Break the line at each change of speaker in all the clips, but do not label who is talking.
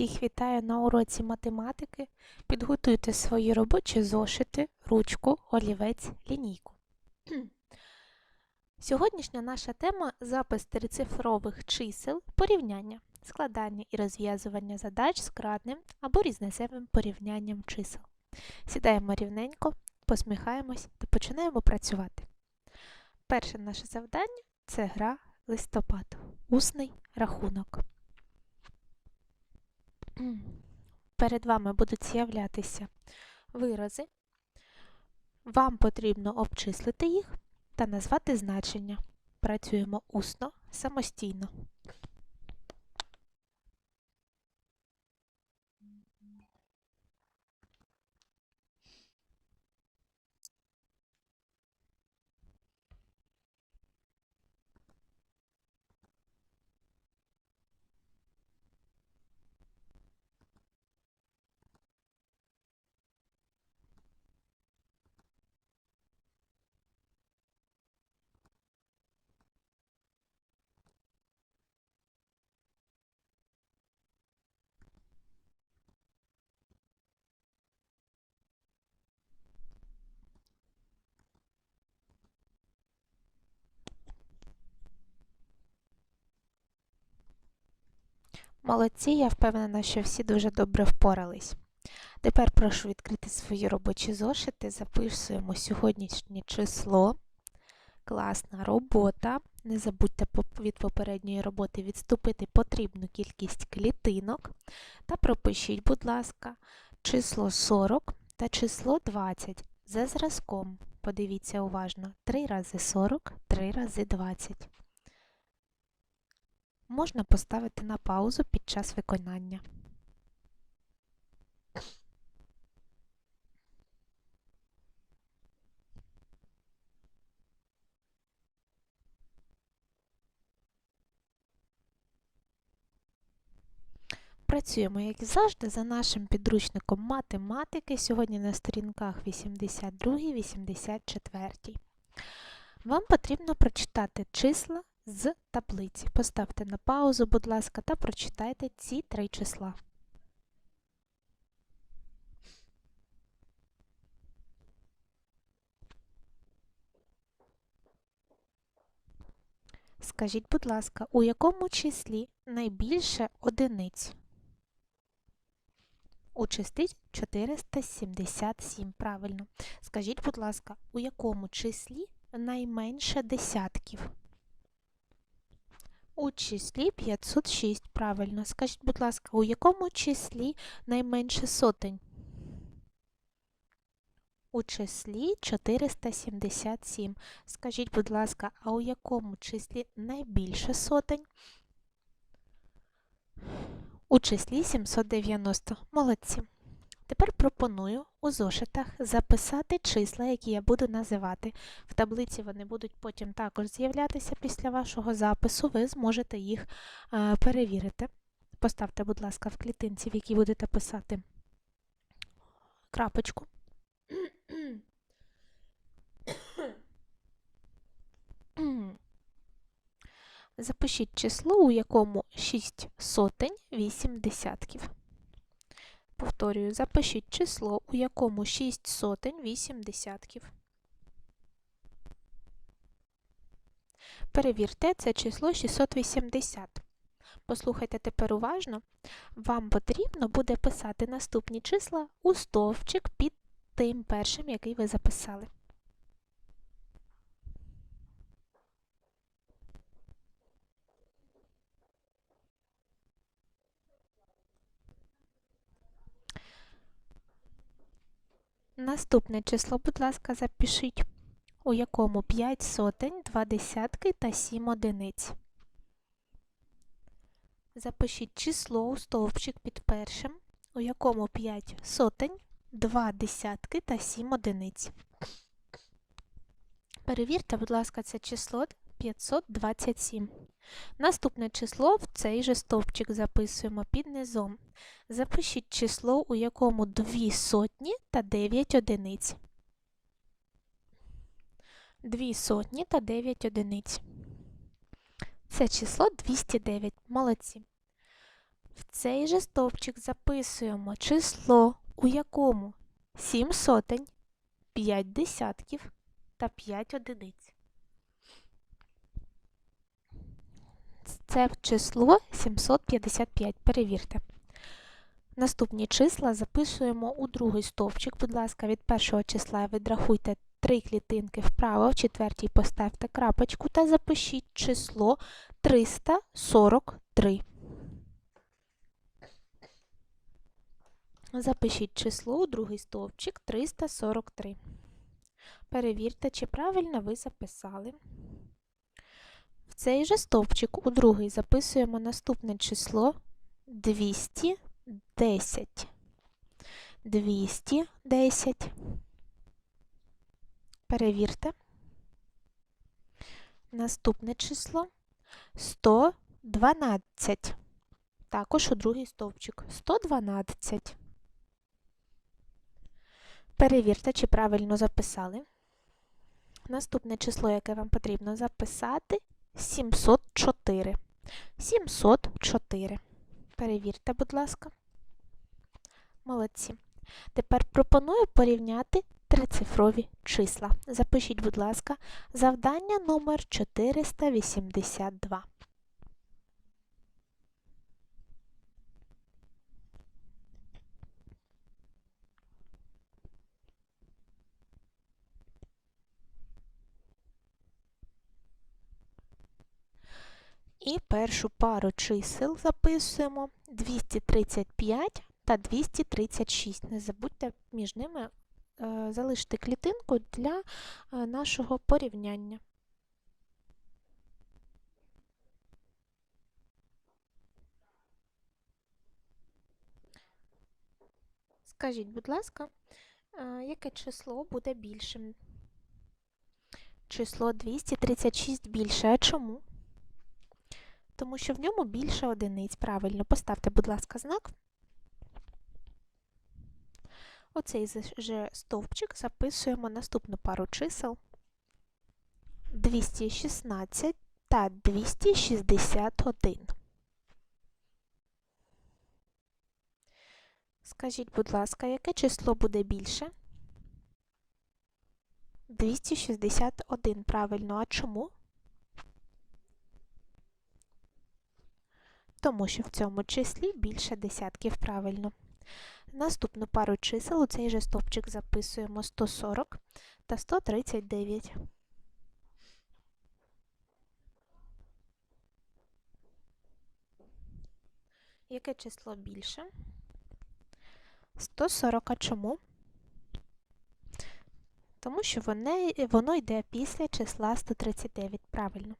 Всіх вітаю на уроці математики. Підготуйте свої робочі зошити, ручку, олівець, лінійку. Сьогоднішня наша тема запис трицифрових чисел, порівняння, складання і розв'язування задач з кратним або різнеземним порівнянням чисел. Сідаємо рівненько, посміхаємось та починаємо працювати. Перше наше завдання це гра листопад, усний рахунок. Перед вами будуть з'являтися вирази. Вам потрібно обчислити їх та назвати значення. Працюємо усно, самостійно. Молодці, я впевнена, що всі дуже добре впорались. Тепер прошу відкрити свої робочі зошити, записуємо сьогоднішнє число. Класна робота. Не забудьте від попередньої роботи відступити потрібну кількість клітинок. Та пропишіть, будь ласка, число 40 та число 20 за зразком. Подивіться уважно: 3 рази 40, 3 рази 20 можна поставити на паузу під час виконання. Працюємо, як завжди, за нашим підручником математики. Сьогодні на сторінках 82-84. Вам потрібно прочитати числа з таблиці. Поставте на паузу, будь ласка, та прочитайте ці три числа. Скажіть, будь ласка, у якому числі найбільше одиниць? У числі 477, правильно. Скажіть, будь ласка, у якому числі найменше десятків? У числі 506, правильно. Скажіть, будь ласка, у якому числі найменше сотень? У числі 477. Скажіть, будь ласка, а у якому числі найбільше сотень? У числі 790. Молодці. Тепер пропоную у зошитах записати числа, які я буду називати. В таблиці вони будуть потім також з'являтися після вашого запису, ви зможете їх е, перевірити. Поставте, будь ласка, в клітинці, в якій будете писати крапочку. Запишіть число, у якому 6 сотень 8 десятків. Повторюю, запишіть число, у якому 6 сотень 8 десятків. Перевірте, це число 680. Послухайте тепер уважно. Вам потрібно буде писати наступні числа у стовпчик під тим першим, який ви записали. Наступне число, будь ласка, запишіть, у якому 5 сотень, 2 десятки та 7 одиниць. Запишіть число у стовпчик під першим, у якому 5 сотень, 2 десятки та 7 одиниць. Перевірте, будь ласка, це число 527. Наступне число в цей же стовпчик записуємо під низом. Запишіть число, у якому 2 сотні та 9 одиниць. 2 сотні та 9 одиниць. Це число 209. Молодці. В цей же стовпчик записуємо число, у якому 7 сотень, 5 десятків та 5 одиниць. Це число 755. Перевірте. Наступні числа записуємо у другий стовпчик. Будь ласка, від першого числа відрахуйте три клітинки вправо, в четвертій поставте крапочку та запишіть число 343. Запишіть число у другий стовпчик 343. Перевірте, чи правильно ви записали. Цей же стовпчик у другий записуємо наступне число 210. 210. Перевірте. Наступне число 112. Також у другий стовпчик 112. Перевірте, чи правильно записали. Наступне число, яке вам потрібно записати 704. 704. Перевірте, будь ласка. Молодці. Тепер пропоную порівняти трицифрові числа. Запишіть, будь ласка, завдання номер 482. І першу пару чисел записуємо 235 та 236. Не забудьте між ними е, залишити клітинку для е, нашого порівняння. Скажіть, будь ласка, е, яке число буде більшим? Число 236 більше. А чому? Тому що в ньому більше одиниць. Правильно, поставте, будь ласка, знак. Оцей же стовпчик записуємо наступну пару чисел 216 та 261. Скажіть, будь ласка, яке число буде більше? 261, правильно, а чому? Тому що в цьому числі більше десятків правильно. Наступну пару чисел у цей же стовпчик записуємо 140 та 139. Яке число більше? 140. А чому? Тому що воно, воно йде після числа 139. Правильно.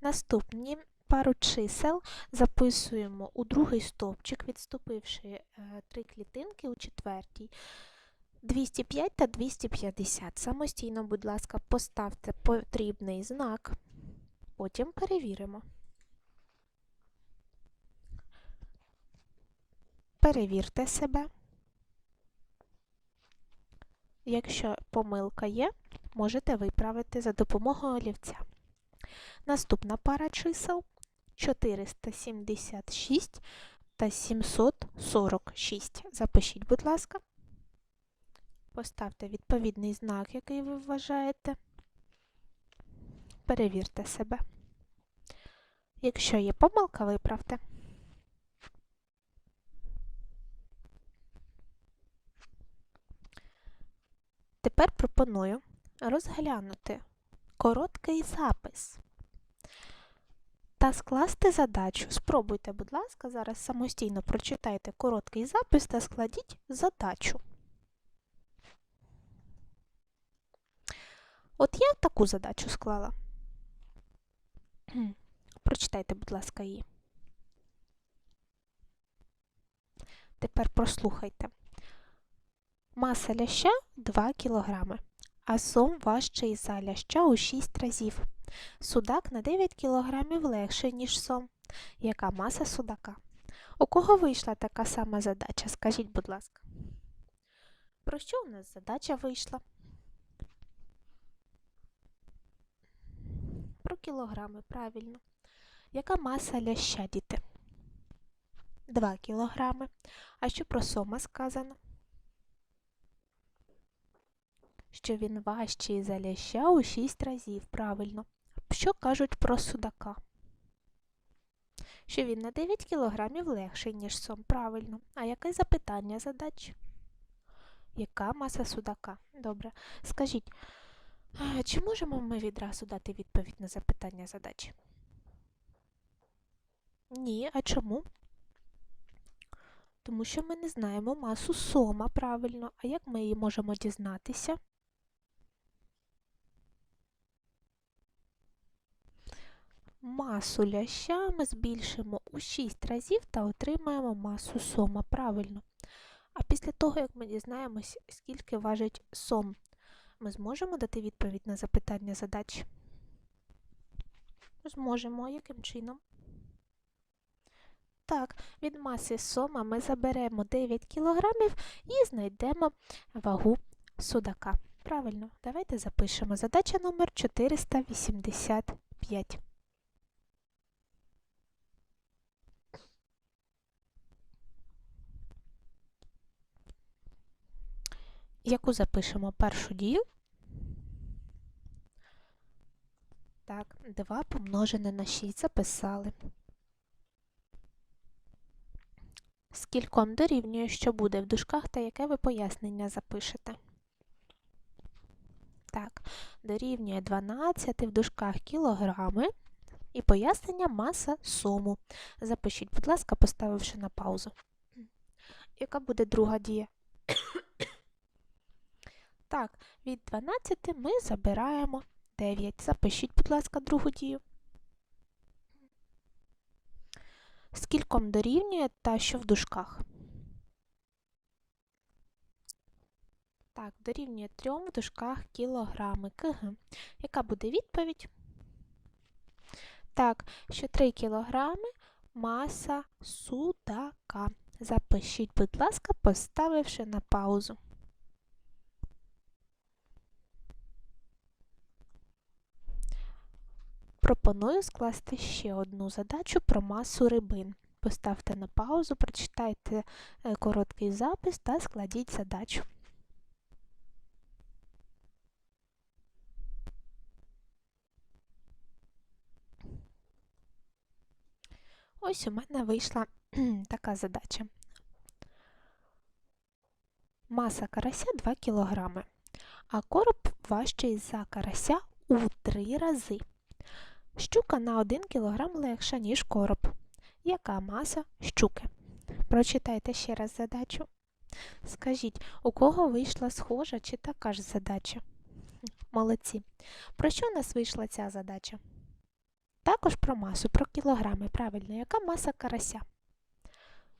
Наступні пару чисел записуємо у другий стовпчик, відступивши е, три клітинки у четвертій. 205 та 250. Самостійно, будь ласка, поставте потрібний знак, потім перевіримо. Перевірте себе. Якщо помилка є, можете виправити за допомогою олівця. Наступна пара чисел 476 та 746. Запишіть, будь ласка. Поставте відповідний знак, який ви вважаєте. Перевірте себе. Якщо є помилка, виправте. Тепер пропоную розглянути короткий запис та скласти задачу. Спробуйте, будь ласка, зараз самостійно прочитайте короткий запис та складіть задачу. От я таку задачу склала. Прочитайте, будь ласка, її. Тепер прослухайте. Маса ляща 2 кг, а сом важчий за ляща у 6 разів. Судак на 9 кг легший, ніж сом. Яка маса судака? У кого вийшла така сама задача? Скажіть, будь ласка. Про що у нас задача вийшла? Про кілограми, правильно. Яка маса ляща, діти? 2 кілограми. А що про сома сказано? Що він важчий за ляща у 6 разів, правильно. Що кажуть про судака? Що він на 9 кілограмів легший, ніж сом, правильно. А яке запитання задач? Яка маса судака? Добре. Скажіть, чи можемо ми відразу дати відповідь на запитання задачі? Ні, а чому? Тому що ми не знаємо масу сома, правильно. А як ми її можемо дізнатися? Масу ляща ми збільшимо у 6 разів та отримаємо масу сома, правильно. А після того, як ми дізнаємось, скільки важить сом, ми зможемо дати відповідь на запитання задач? Зможемо. Яким чином? Так, від маси сома ми заберемо 9 кілограмів і знайдемо вагу судака. Правильно, давайте запишемо. Задача номер 485. Яку запишемо першу дію? Так, 2 помножене на 6 записали. Скільком дорівнює, що буде в дужках та яке ви пояснення запишете? Так, дорівнює 12 в дужках кілограми і пояснення маса сому. Запишіть, будь ласка, поставивши на паузу. Яка буде друга дія? Так, від 12 ми забираємо 9. Запишіть, будь ласка, другу дію. Скільком дорівнює та що в дужках? Так, дорівнює 3 в дужках кілограми кг. Яка буде відповідь? Так, що 3 кілограми маса судака. Запишіть, будь ласка, поставивши на паузу. Пропоную скласти ще одну задачу про масу рибин. Поставте на паузу, прочитайте е, короткий запис та складіть задачу. Ось у мене вийшла така задача. Маса карася 2 кг, а короб важчий за карася у 3 рази. Щука на 1 кг легша, ніж короб. Яка маса щуки? Прочитайте ще раз задачу. Скажіть, у кого вийшла схожа чи така ж задача? Молодці. Про що у нас вийшла ця задача? Також про масу, про кілограми. Правильно, яка маса карася?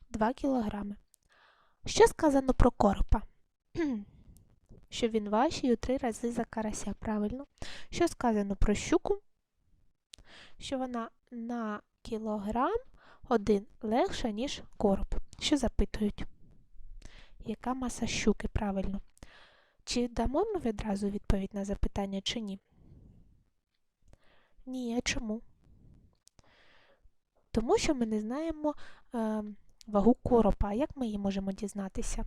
2 кілограми. Що сказано про коропа? Що він важчий у 3 рази за карася, правильно. Що сказано про щуку? Що вона на кілограм один легша, ніж короб. Що запитують? Яка маса щуки правильно? Чи дамо ми відразу відповідь на запитання, чи ні? Ні, а чому? Тому що ми не знаємо е, вагу коропа. Як ми її можемо дізнатися?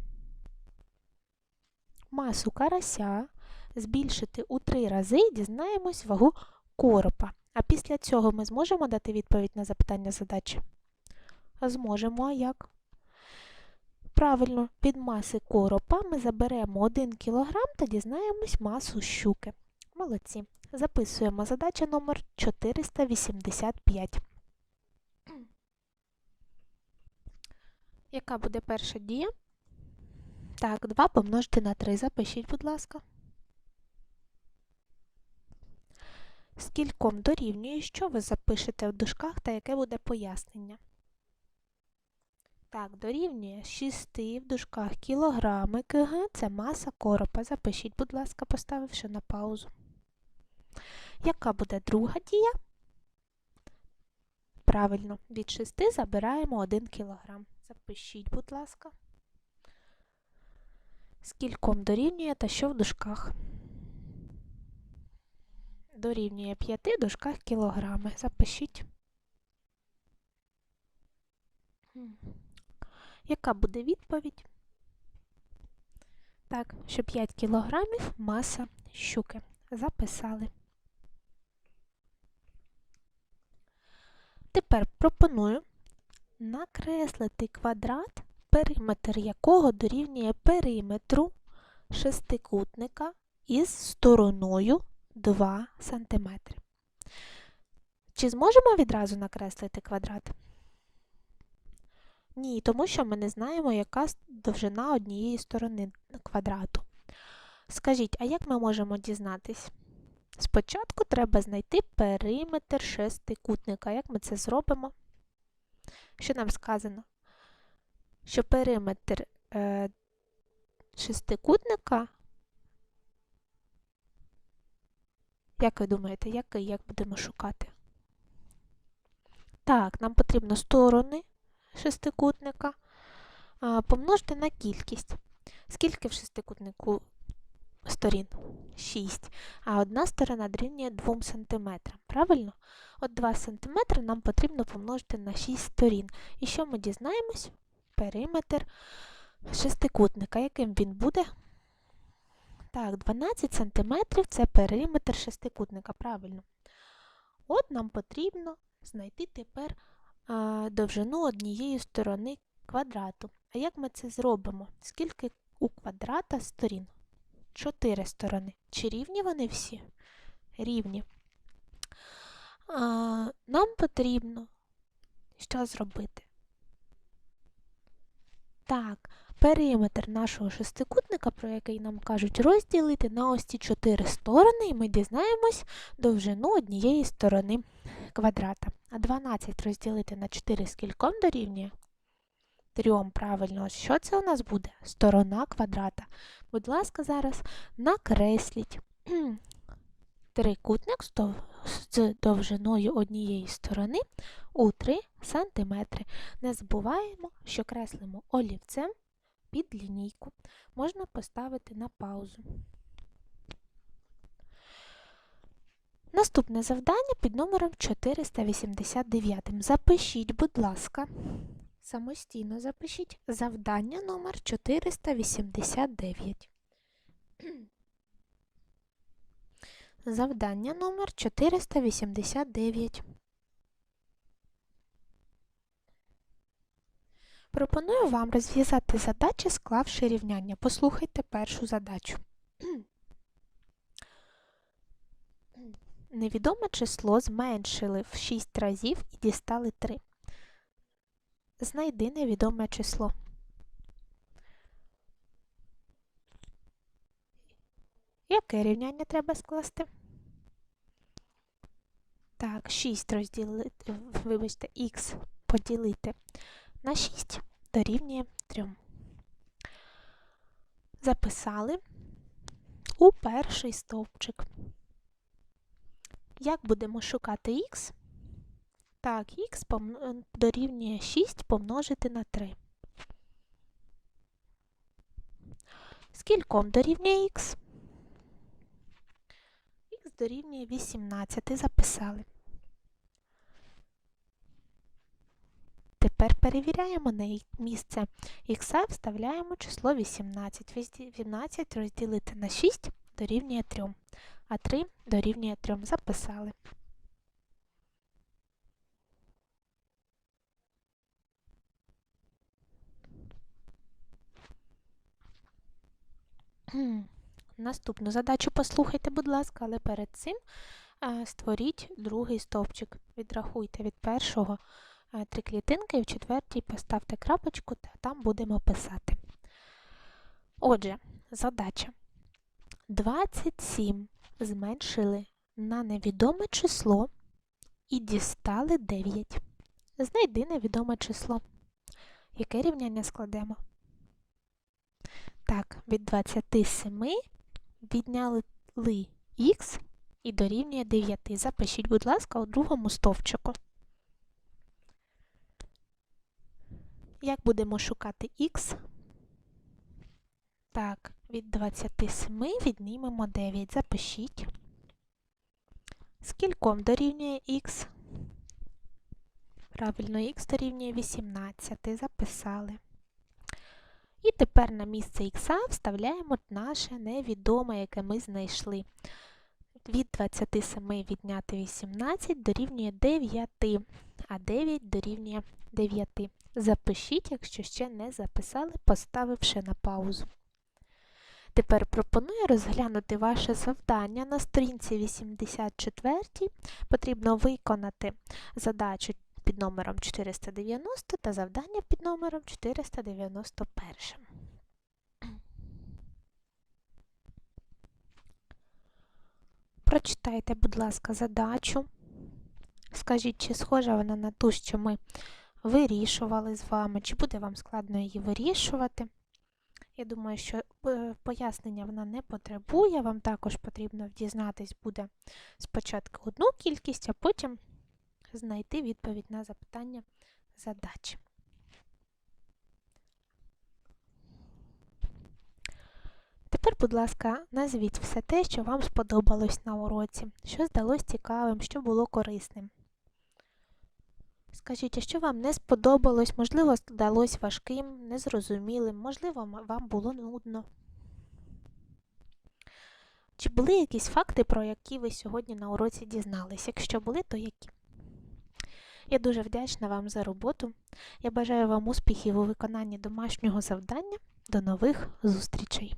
Масу карася збільшити у три рази дізнаємось вагу коропа. А після цього ми зможемо дати відповідь на запитання задачі? Зможемо, а як? Правильно, від маси коропа ми заберемо 1 кг та дізнаємось масу щуки. Молодці. Записуємо задача номер 485. Яка буде перша дія? Так, 2 помножити на 3. Запишіть, будь ласка. Скільком дорівнює, що ви запишете в дужках та яке буде пояснення? Так, дорівнює 6 в дужках кілограми кг це маса коропа. Запишіть, будь ласка, поставивши на паузу. Яка буде друга дія? Правильно, від 6 забираємо 1 кг. Запишіть, будь ласка. Скільком дорівнює та що в дужках? Дорівнює 5 дужках кілограми. Запишіть. Яка буде відповідь? Так, що 5 кілограмів маса щуки. Записали. Тепер пропоную накреслити квадрат, периметр якого дорівнює периметру шестикутника із стороною 2 см. Чи зможемо відразу накреслити квадрат? Ні, тому що ми не знаємо, яка довжина однієї сторони квадрату. Скажіть, а як ми можемо дізнатись? Спочатку треба знайти периметр шестикутника. Як ми це зробимо? Що нам сказано? Що периметр е, шестикутника, як ви думаєте, який, як будемо шукати? Так, нам потрібно сторони шестикутника помножити на кількість. Скільки в шестикутнику сторін? 6. А одна сторона дорівнює 2 см. Правильно? От 2 см нам потрібно помножити на 6 сторін. І що ми дізнаємось? Периметр шестикутника. Яким він буде? Так, 12 см це периметр шестикутника. Правильно. От нам потрібно знайти тепер а, довжину однієї сторони квадрату. А як ми це зробимо? Скільки у квадрата сторін? Чотири сторони. Чи рівні вони всі? Рівні. А, Нам потрібно що зробити? Так, периметр нашого шестикутника, про який нам кажуть, розділити на ось ці чотири сторони, і ми дізнаємось довжину однієї сторони квадрата. А 12 розділити на 4 скільком дорівнює? 3, правильно, що це у нас буде? Сторона квадрата. Будь ласка, зараз накресліть трикутник з довжиною однієї сторони у 3 см. Не забуваємо, що креслимо олівцем під лінійку. Можна поставити на паузу. Наступне завдання під номером 489. Запишіть, будь ласка, самостійно запишіть завдання номер 489. Завдання номер 489. Пропоную вам розв'язати задачі, склавши рівняння. Послухайте першу задачу. Невідоме число зменшили в 6 разів і дістали 3. Знайди невідоме число. Яке рівняння треба скласти? Так, 6 розділити, вибачте, х поділити на 6 дорівнює 3. Записали у перший стовпчик. Як будемо шукати х? Так, х дорівнює 6 помножити на 3. Скільком дорівнює х? Х дорівнює 18. Записали. Тепер перевіряємо на місце х, вставляємо число 18. 18 розділити на 6 дорівнює 3 а 3 дорівнює 3. Записали. Наступну задачу послухайте, будь ласка, але перед цим е, створіть другий стовпчик. Відрахуйте від першого три клітинки і в четвертій поставте крапочку, та там будемо писати. Отже, задача. 27 зменшили на невідоме число і дістали 9. Знайди невідоме число. Яке рівняння складемо? Так, від 27 відняли х і дорівнює 9. Запишіть, будь ласка, у другому стовпчику. Як будемо шукати х? Так, від 27 віднімемо 9. Запишіть. Скільком дорівнює х? Правильно, х дорівнює 18. Записали. І тепер на місце х вставляємо наше невідоме, яке ми знайшли. Від 27 відняти 18 дорівнює 9, а 9 дорівнює 9. Запишіть, якщо ще не записали, поставивши на паузу. Тепер пропоную розглянути ваше завдання на сторінці 84. Потрібно виконати задачу під номером 490 та завдання під номером 491. Прочитайте, будь ласка, задачу. Скажіть, чи схожа вона на ту, що ми вирішували з вами, чи буде вам складно її вирішувати. Я думаю, що е, пояснення вона не потребує. Вам також потрібно дізнатись буде спочатку одну кількість, а потім знайти відповідь на запитання задачі. Тепер, будь ласка, назвіть все те, що вам сподобалось на уроці, що здалось цікавим, що було корисним. Скажіть, а що вам не сподобалось, можливо, здалось важким, незрозумілим, можливо, вам було нудно. Чи були якісь факти, про які ви сьогодні на уроці дізнались? Якщо були, то які? Я дуже вдячна вам за роботу. Я бажаю вам успіхів у виконанні домашнього завдання. До нових зустрічей!